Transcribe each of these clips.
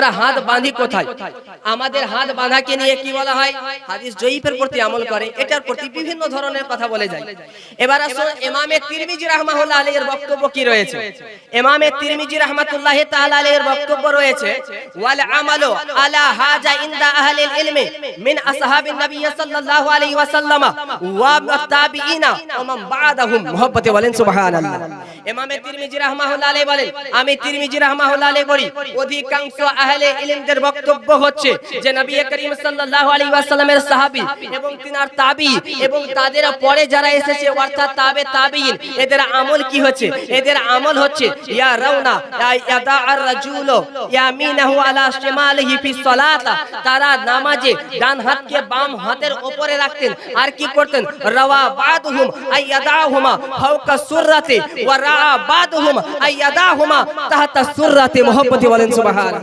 আমরা হাত বাঁধি কোথায়? আমাদের হাত বাঁধাকে নিয়ে কি বলা হয়? হাদিস জয়ীফের প্রতি আমল করে, এটার প্রতি বিভিন্ন ধরনের কথা বলে যায়। এবার আসুন ইমামে তিরমিজি রাহমাহুল্লাহ আলাইহির বক্তব্য কি রয়েছে? ইমামে তিরমিজি রাহমাতুল্লাহ তাআলা আলাইহির বক্তব্য রয়েছে, ওয়াল আমালু আলা হাজা ইনদা আহলিল ইলমি মিন আসহাবিন নবী সাল্লাল্লাহু আলাইহি ওয়াসাল্লাম ওয়া তাবিঈনা ওয়া মান বা'দাহুম। মুহাব্বতে বলেন, সুবহানাল্লাহ। ইমামে তিরমিজি রাহমাহুল্লাহ আলাইহি বলেন, আমি তিরমিজি রাহমাহুল্লাহ আলাইহি বলি অধিকাংশ আহলে ইলমদের বক্তব্য হচ্ছে যে নবী করিম সাল্লাল্লাহু আলাইহি ওয়াসাল্লামের সাহাবী এবং তিনার তাবি এবং তাদের পরে যারা এসেছে, অর্থাৎ তাবে তাবিইন, এদের আমল কি হচ্ছে? এদের আমল হচ্ছে, ইয়া রাউনা ইয়াদা আর রাজুল ইয়ামিনাহু আলা শিমালিহি ফি সালাত তারা নামাজে ডান হাতকে বাম হাতের উপরে রাখতেন। আর কি করতেন? রাওয়া বাদহুম আইয়াদাহুমা ফাওকা সুররাতে ওয়া রা বাদহুম আইয়াদাহুমা তাহতা সুররাতে মুহাব্বতি বলেন সুবহানাল্লাহ।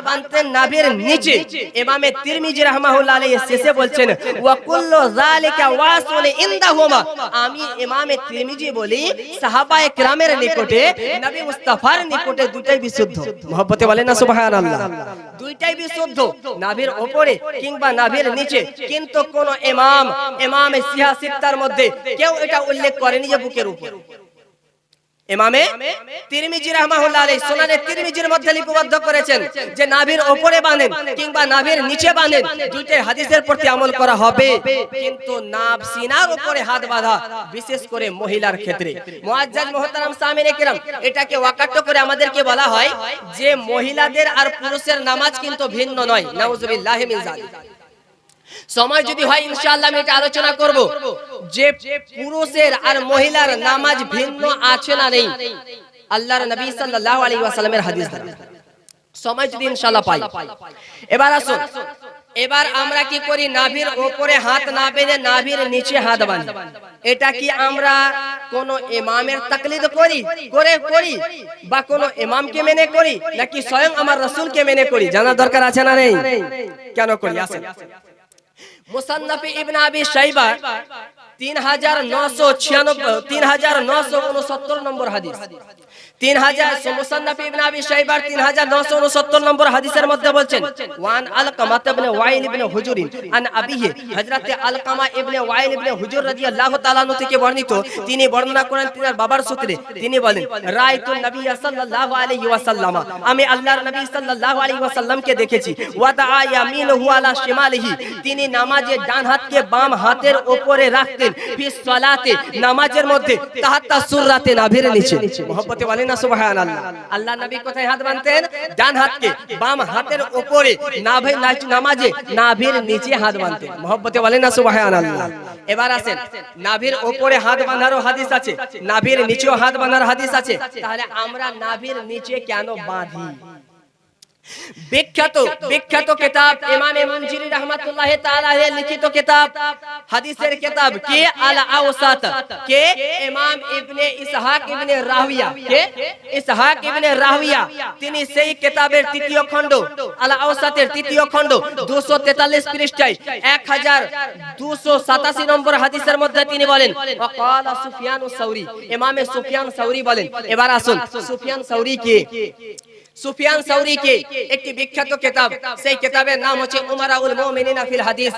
বাঁধতেন নাভির নিচে ইমামে তিরমিজি রাহমাহুল্লাহ আলাইহি শেষে বলছেন ওয়া কুল্লু যালিকা ওয়াসুল ইনদাহুমা। আমি ইমামে তিরমিজি বলি সাহাবায়ে নিকটে নবী মুস্তাফার নিকটে দুটাই বিশুদ্ধ। মহব্বতে বলেন না সুবহানাল্লাহ। দুইটাই বিশুদ্ধ নাভির উপরে কিংবা নাভির নিচে। কিন্তু কোন ইমাম ইমামে সিয়াসিত্তার মধ্যে কেউ এটা উল্লেখ করেনি যে বুকের উপর। ইমামে তিরমিজি রাহমাহুল্লাহ আলাইহি সুনানে তিরমিজির মধ্যে লিপিবদ্ধ করেছেন যে নাভির উপরে বাঁধেন কিংবা নাভির নিচে বাঁধেন দুইটাই হাদিসের প্রতি আমল করা হবে। কিন্তু নাভ সিনার উপরে হাত বাঁধা বিশেষ করে মহিলার ক্ষেত্রে। মুআজ্জাজ মুহতারাম সামিনে কিরাম এটাকে ওয়াকাট্য করে আমাদেরকে বলা হয় যে মহিলাদের আর পুরুষের নামাজ কিন্তু ভিন্ন নয়। নাউজুবিল্লাহি মিন যালিক। সময় যদি হয়, ইনশাআল্লাহ আমি এটা আলোচনা করব। যে পুরুষের আর মহিলার নামাজ ভিন্ন আছে না নেই। আল্লাহর নবী সাল্লাল্লাহু আলাইহি ওয়াসাল্লামের হাদিস দ্বারা। সময় যদি ইনশাআল্লাহ পাই। এবার আসুন। এবার আমরা কি করি? নাভির উপরে হাত না বেঁধে নাভির নিচে হাত বাঁধি। এটা কি আমরা কোন ইমামের তাকলিদ করি, করে করি, বা কোন ইমামকে মেনে করি, নাকি স্বয়ং আমার রাসূলকে মেনে করি? জানার দরকার আছে না নেই? কেন করি? আসেন। মুসান্নাফে ইবনে আবি শাইবা। 3996 3969 নম্বর হাদিস। 3000 মুসান্নাফে ইবনে আবি শাইবার 3969 নম্বর হাদিসের মধ্যে বলছেন, ওয়ান আলকামা ইবনে ওয়াইল ইবনে হুজুরিন আন আবিহি হযরত আলকামা ইবনে ওয়াইল ইবনে হুজুর রাদিয়াল্লাহু তাআলা আনহু থেকে বর্ণিত, তিনি বর্ণনা করেন তিনার বাবার সূত্রে, তিনি বলেন আমি আল্লাহর নবী দেখেছি তিনি নামাজে ডান হাতকে বাম হাতের উপরে রাখতেন। ফি সালাতে, নামাজের মধ্যে বলেন না, সুবহানাল্লাহ। আল্লাহ বলেন এবার আসেন, নাভির উপরে হাত বাঁধারও হাদিস আছে, নাভির নিচেও হাত বাঁধার হাদিস আছে। তাহলে আমরা নাভির নিচে কেন বাঁধি? বিখ্যাত বিখ্যাত কিতাব ইমামে মুনজিরি রাহমাতুল্লাহ তাআলা এর লিখিত কিতাব। হাদিসের কিতাব কে আল আওসাত? কে ইমাম ইবনে ইসহাক ইবনে রাহবিয়া কে ইসহাক ইবনে রাহবিয়া তিনি সেই কিতাবের তৃতীয় খণ্ড। আল আওসাতের তৃতীয় খণ্ড। 243 পৃষ্ঠায় 1287 নম্বর হাদিসের মধ্যে তিনি বলেন ওয়াকালা সুফিয়ান সাউরি। ইমামে সুফিয়ান সাউরি বলেন। এবার আসুন সুফিয়ান সাউরি কে? সুফিয়ান সাউরি কে? একটি বিখ্যাত কিতাব সেই কিতাবের নাম হচ্ছে উমারাউল মুমিনিনা ফিল হাদিস।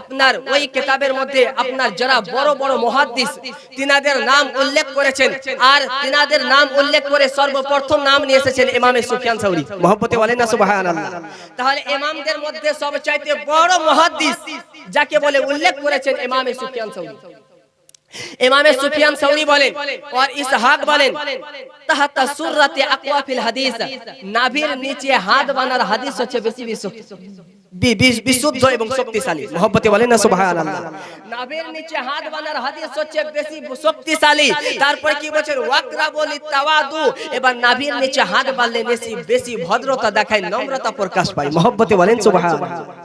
আপনার ওই কিতাবের মধ্যে আপনার যারা বড় বড় মুহাদ্দিস তিনাদের নাম উল্লেখ করেছেন। আর তিনাদের নাম উল্লেখ করে সর্বপ্রথম নাম নিয়ে এসেছেন ইমামে সুফিয়ান সাউরি। মহব্বতে বলেন না সুবহানাল্লাহ। তাহলে ইমামদের মধ্যে সবচাইতে বড় মুহাদ্দিস যাকে বলে উল্লেখ করেছেন ইমামে সুফিয়ান সাউরি। ইমামে সুফিয়ান সৌরি বলেন আর ইসহাক বলেন তাহাতা সুররাতে আকওয়া ফিল হাদিস। নাভির নিচে হাত বানার হাদিস হচ্ছে বেশি বিশুদ্ধ। বি- বি- বিশুদ্ধ এবং শক্তিশালী। মোহব্বতে বলেন না সুবহানাল্লাহ। নাভির নিচে হাত বানার হাদিস হচ্ছে বেশি শক্তিশালী। তারপরে কি বলছেন ওয়াকরা বলি তাওয়াদু এবার নাভির নিচে হাত বানলে বেশি বেশি ভদ্রতা দেখায় নম্রতা প্রকাশ পায়। মোহব্বতে বলেন সুবহানাল্লাহ।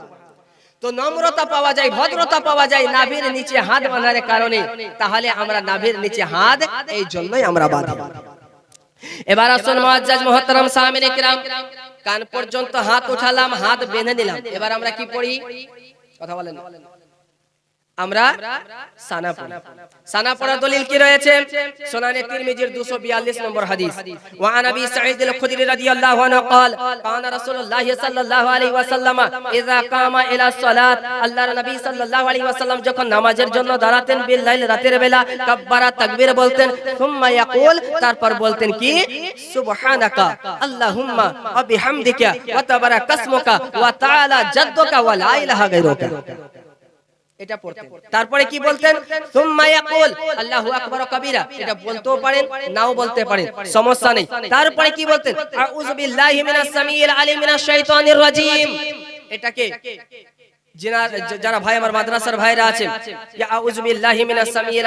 তো নম্রতা পাওয়া যায়, ভদ্রতা পাওয়া যায়, নাভির নিচে হাত বাঁধার কারণে। তাহলে আমরা নাভির নিচে হাত, এই জন্যই আমরা বাঁধি। এবার আসুন মুআজ্জাজ মুহতারাম সামিন কিরাম কান পর্যন্ত হাত উঠালাম, হাত বেঁধে নিলাম। এবার আমরা কি পড়ি? কথা বলেন। আমরা সানা পড়ি সানা পড়ার দলিল কি রয়েছে সুনানে তিরমিজির 242 নম্বর হাদিস ওয়া আন আবি সাঈদ আল-খুদরি রাদিয়াল্লাহু আনহু قال قال رسول الله صلى الله عليه وسلم اذا قام الى الصلاه আল্লাহর নবী সাল্লাল্লাহু আলাইহি ওয়াসাল্লাম যখন নামাজের জন্য দাঁড়াতেন বিল লাইল রাতের বেলা কাব্বারা তাকবীর বলতেন সুম্মা ইয়াকুল তারপর বলতেন কি সুবহানাকা আল্লাহুম্মা ওয়া বিহামদিকা ওয়া তাবারাকা ইসমুকা ওয়া তাআলা জাদ্দুকা ওয়া লা ইলাহা গায়রুকা এটা পড়তেন। তারপরে কি বলতেন? সুম্মা ইয়াকুল আল্লাহু আকবার কবিরা। এটা বলতেও পারেন নাও বলতে পারেন সমস্যা নেই। তারপরে কি বলতেন? আউযু বিল্লাহি মিনাস সামিউল আলিম মিনাশ শাইতানির রাজিম। এটাকে যারা ভাই আমার মাদ্রাসার ভাইরা আছে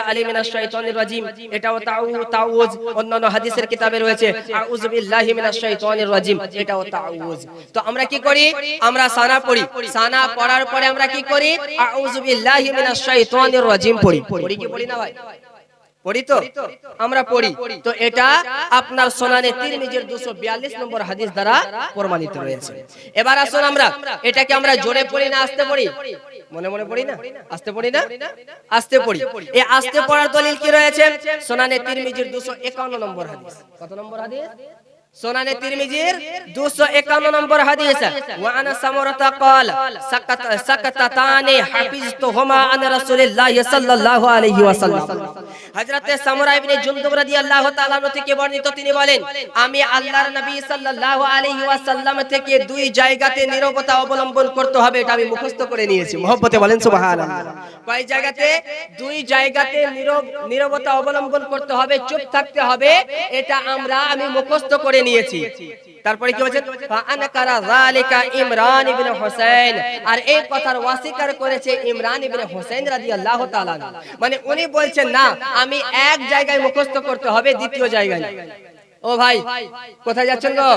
আলিম মিনাশ শাইতানির রাজিম। এটাও তাউ তাউজ। অন্যান্য হাদিসের কিতাবে রয়েছে আউযুবিল্লাহি মিনাশ শাইতানির রাজিম। এটাও তাউজ। তো আমরা কি করি? আমরা সানা পড়ি। সানা পড়ার পরে আমরা কি করি? আউযুবিল্লাহি মিনাশ শাইতানির রাজিম পড়ি। পড়ি কি পড়ি না ভাই? পড়ি তো? আমরা পড়ি। তো এটা আপনার সোনানে তিরমিজের দুশো বিয়াল্লিশ নম্বর হাদিস দ্বারা প্রমাণিত রয়েছে এবার আসুন আমরা। এটাকে আমরা জোরে পড়ি না আসতে পড়ি? মনে মনে পড়ি না? আসতে পড়ি না? আসতে পড়ি। এই আসতে পড়ার দলিল কি রয়েছে? সোনানে তিরমিজের দুশো একান্ন নম্বর হাদিস। কত নম্বর হাদিস? সোনানে তিরমিজির 251 নম্বর হাদিস ওয়া আনা সামরাতা قال সাকাত সাকাতাতানি হাফিজতুহুমা আন রাসূলিল্লাহ সাল্লাল্লাহু আলাইহি ওয়াসাল্লাম হযরতে সামরা ইবনে জুনদুব রাদিয়াল্লাহু তাআলা আনহু থেকে বর্ণিত তিনি বলেন আমি আল্লাহর নবী সাল্লাল্লাহু আলাইহি ওয়াসাল্লাম থেকে দুই জায়গাতে নীরবতা অবলম্বন করতে হবে এটা আমি মুখস্থ করে নিয়েছি মহব্বতে বলেন সুবহানাল্লাহ কয় জায়গাতে দুই জায়গাতে নীরব নীরবতা অবলম্বন করতে হবে চুপ থাকতে হবে এটা আমরা আমি মুখস্থ করে নিয়েছি। তারপরে কি বলছেন ফাআনকারা যালিকা ইমরান ইবনে হুসাইন। আর এই কথার ওয়াসিকার করেছে ইমরান ইবনে হুসাইন রাদিয়াল্লাহু তাআলা মানে উনি বলছেন, না, আমি এক জায়গায় মুখস্থ করতে হবে, দ্বিতীয় জায়গায় ও ভাই, কোথায় যাচ্ছেন গো?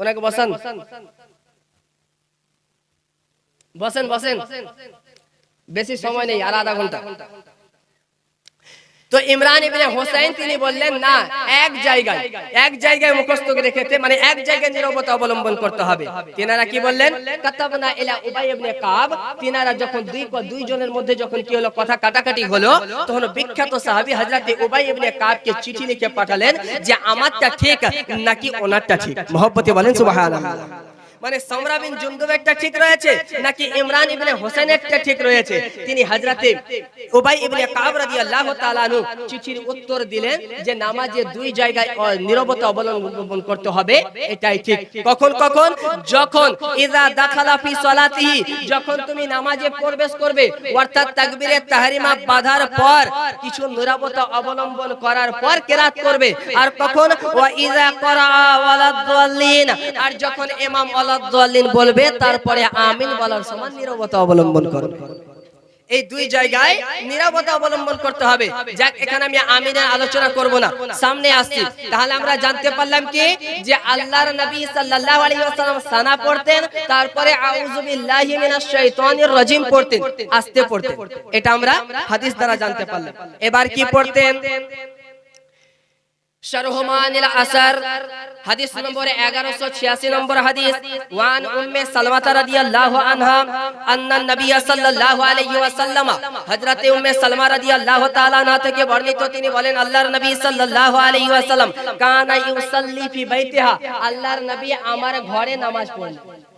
ওনাকে বসান। বসেন বসেন। বেশি সময় নেই, আর আধা ঘণ্টা। তো ইমরান ইবনে হোসেন তিনি বললেন, না, এক জায়গায় এক জায়গায় মুখস্থ রেখেতে মানে এক জায়গায় নীরবতা অবলম্বন করতে হবে। তিনারা কি বললেন, কাতাবনা ইলা উবাই ইবনে কাব। তিনারা যখন দুই দুই জনের মধ্যে যখন কি হলো, কথা কাটাকাটি হলো, তখন বিখ্যাত সাহাবী হযরতে উবাই ইবনে কাবকে চিঠি লিখে পাঠালেন যে, আমারটা ঠিক নাকি ওনারটা ঠিক? মহব্বতে বলেন, সুবহানাল্লাহ। মানে সামরা বিন জুনদুব একটা ঠিক রয়েছে নাকি ইমরান ইবনে হোসেন একটা ঠিক রয়েছে। তিনি হযরতে উবাই ইবনে কাব রাদিয়াল্লাহু তাআলা আনহু চিঠির উত্তর দিলেন যে নামাজে দুই জায়গায় নীরবতা অবলম্বন করতে হবে এটাই ঠিক। কখন কখন? যখন ইযা দাখালা ফি সালাতিহি যখন তুমি নামাজে প্রবেশ করবে অর্থাৎ তাকবীরে তাহরিমা বাঁধার পর কিছু নীরবতা অবলম্বন করার পর কেরাত করবে। আর কখন? ওয়া ইজা করা ওয়ালাদ-দাল্লিন আর যখন ইমাম বলবে, তারপরে আমিন বলার সময় অবলম্বন করবে। এই দুই জায়গায় অবলম্বন করতে হবে। যাক, এখানে আমি আমিনের আলোচনা করব না, সামনে আসছি। তাহলে আমরা জানতে পারলাম কি? যে আল্লাহর নবী সাল্লাল্লাহু আলাইহি ওয়াসাল্লাম সানা পড়তেন, তারপরে আউযু বিল্লাহি মিনাশ শাইতানির রাজিম পড়তেন, আস্তে পড়তেন। এটা আমরা হাদিস দ্বারা জানতে পারলাম। এবার কি পড়তেন? শারহুমানিল আসার, হাদিস নম্বর 1186 নম্বর হাদিস। ওয়ান উম্মে সালমাতা রাদিয়াল্লাহু আনহা, আন্না নবী সাল্লাল্লাহু আলাইহি ওয়াসাল্লাম, হযরতে উম্মে তিনি বলেন, আল্লাহর নবী সাল্লাল্লাহু আলাইহি কানা ইউসাল্লি ফি আল্লাহর নবী আমার ঘরে নামাজ পড়েন।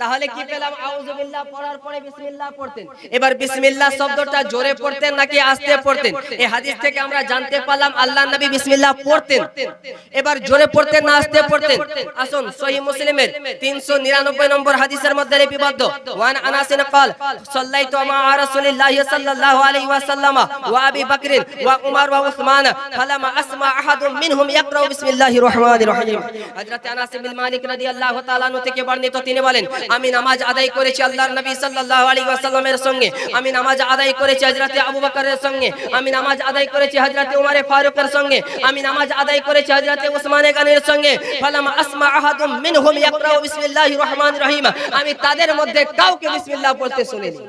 তাহলে কি পেলাম আউযুবিল্লাহ পড়ার পরে বিসমিল্লাহ পড়তেন এবার বিসমিল্লাহ শব্দটা জোরে পড়তেন নাকি আস্তে পড়তেন এই হাদিস থেকে আমরা জানতে পারলাম আল্লাহর নবী বিসমিল্লাহ পড়তেন এবার জোরে পড়তেন না আস্তে পড়তেন আসুন সহিহ মুসলিমের 399 নম্বর হাদিসের মধ্যে লিপিবদ্ধ ওয়ান আনাসিন قال صليت مع رسول الله صلى الله عليه وسلم وابي بكر وعمر وعثمان فلما اسمع احد منهم يقرا بسم الله الرحمن الرحيم হযরত আনাস ইবনে মালিক রাদিয়াল্লাহু তাআলা আনহু থেকে বর্ণিত তিনি বলেন আমি নামাজ আদায় করেছি আল্লাহর নবী সাল্লাল্লাহু আলাইহি ওয়াসাল্লামের সঙ্গে। আমি নামাজ আদায় করেছি হযরতে আবু বকরের সঙ্গে। আমি নামাজ আদায় করেছি হযরতে উমর ফারুকের সঙ্গে। আমি নামাজ আদায় করেছি হযরতে ওসমানের গানের সঙ্গে। ফালাম আসমা আহাদুম মিনহুম ইয়াকরা বিসমিল্লাহির রহমানির রহিম। আমি তাদের মধ্যে কাউকে বিসমিল্লাহ বলতে শুনিনি।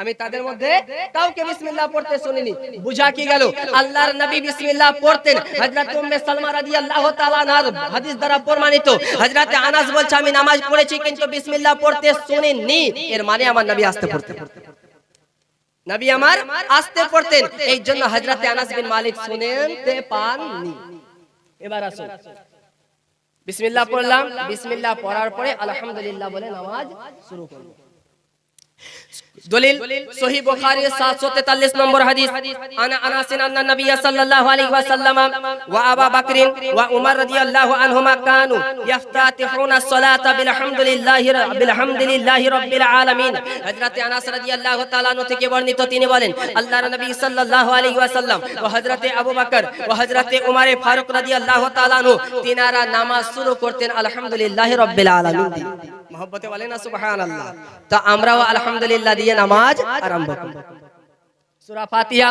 আমি তাদের মধ্যে কাউকে বিসমিল্লাহ পড়তে শুনিনি। বুঝা কি গেল? আল্লাহর নবী বিসমিল্লাহ পড়তেন। হযরত উম্মে সালমা রাদিয়াল্লাহু তাআলা আনহার হাদিস দ্বারা প্রমাণিত। হযরত আনাস বলছে আমি নামাজ পড়েছি কিন্তু বিসমিল্লাহ পড়তে শুনিনি। এর মানে আমার নবী আস্তে পড়তেন। নবী আমার আস্তে পড়তেন। এই জন্য হযরত আনাস বিন মালিক শুনতে পাননি। এবার আসুন বিসমিল্লাহ পড়লাম। বিসমিল্লাহ পড়ার পরে আলহামদুলিল্লাহ বলে নামাজ শুরু করব দলিল সহি বুখারী 743 নম্বর হাদিস। আনা আনাস আন্না সাল্লাল্লাহু আলাইহি ওয়া আবু বকর ওয়া উমর রাদিয়াল্লাহু আনহুমা কানু ইফতাতিহুনা সালাতা রাব্বিল আলামিন। হযরত আনাস রাদিয়াল্লাহু তাআলা আনহু থেকে বর্ণিত, তিনি বলেন, আল্লাহর নবী সাল্লাল্লাহু আলাইহি ওয়া হযরত আবু বকর ওয়া হযরত উমর ফারুক রাদিয়াল্লাহু তাআলা আনহু তিনারা নামাজ শুরু করতেন আলহামদুলিল্লাহি রাব্বিল আলামিন। মহব্বতে বলেন না সুবহানাল্লাহ? আমরাও আলহামদুলিল্লাহ দিয়ে নামাজ আরম্ভ ফাতিহা।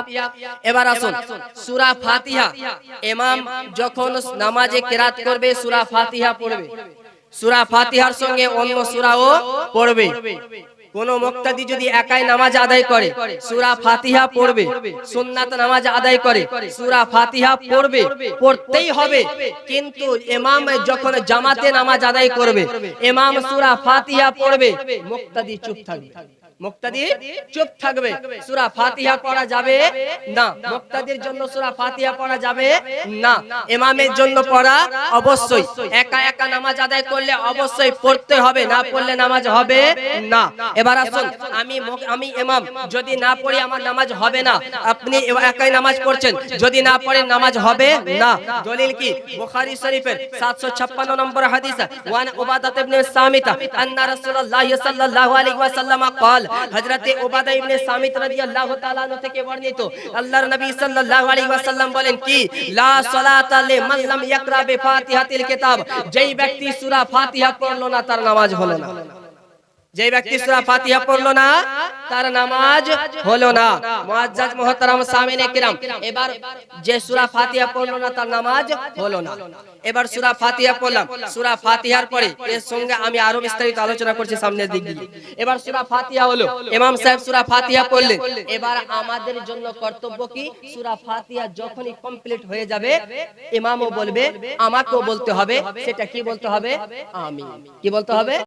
করে পড়তেই হবে। কিন্তু ইমাম যখন জামাতে নামাজ আদায় করবে, ইমাম সূরা ফাতিহা পড়বে, মুক্তাদি চুপ থাকবে। মুক্তাদি চুপ থাকবে সূরা ফাতিহা পড়া যাবে না মুক্তাদির জন্য সূরা ফাতিহা পড়া যাবে না ইমামের জন্য পড়া অবশ্যই একা একা নামাজ আদায় করলে অবশ্যই পড়তে হবে না পড়লে নামাজ হবে না এবার আসুন আমি মুক- আমি ইমাম যদি না পড়ি আমার নামাজ হবে না আপনি একাই নামাজ পড়ছেন যদি না পড়েন নামাজ হবে না দলিল কি বুখারী শরীফের 756 নম্বর হাদিস ওয়ান উবাদাত ইবনে সামিতা আন্না রাসূলুল্লাহ সাল্লাল্লাহু আলাইহি ওয়াসাল্লাম قال হযরতে উবাদা ইবনে সামিত রাদিয়াল্লাহু তাআলা আনহু থেকে বর্ণিত। আল্লাহর নবী সাল্লাল্লাহু আলাইহি ওয়াসাল্লাম বলেন কি? লা সালাতা লিমান লাম ইয়াকরা বিফাতিহাতিল কিতাব। যেই ব্যক্তি সূরা ফাতিহা পড়ল না, তার নামাজ হলো না। যে ব্যক্তি সূরা ফাতিহা পড়ল না তার নামাজ হলো না। মুআজ্জাজ মুহতারাম সামিনে কিরাম এবার যে সূরা ফাতিহা পড়ল না তার নামাজ হলো না। এবার সূরা ফাতিহা পড়লাম। সূরা ফাতিহার পরে এর সঙ্গে আমি আরও বিস্তারিত আলোচনা করছি সামনের দিক দিয়ে। এবার সূরা ফাতিহা হলো। ইমাম সাহেব সূরা ফাতিহা পড়লেন। এবার আমাদের জন্য কর্তব্য কি? সূরা ফাতিহা যখনই কমপ্লিট হয়ে যাবে ইমামও বলবে আমাকেও বলতে হবে সেটা কি বলতে হবে? আমি কি বলতে হবে?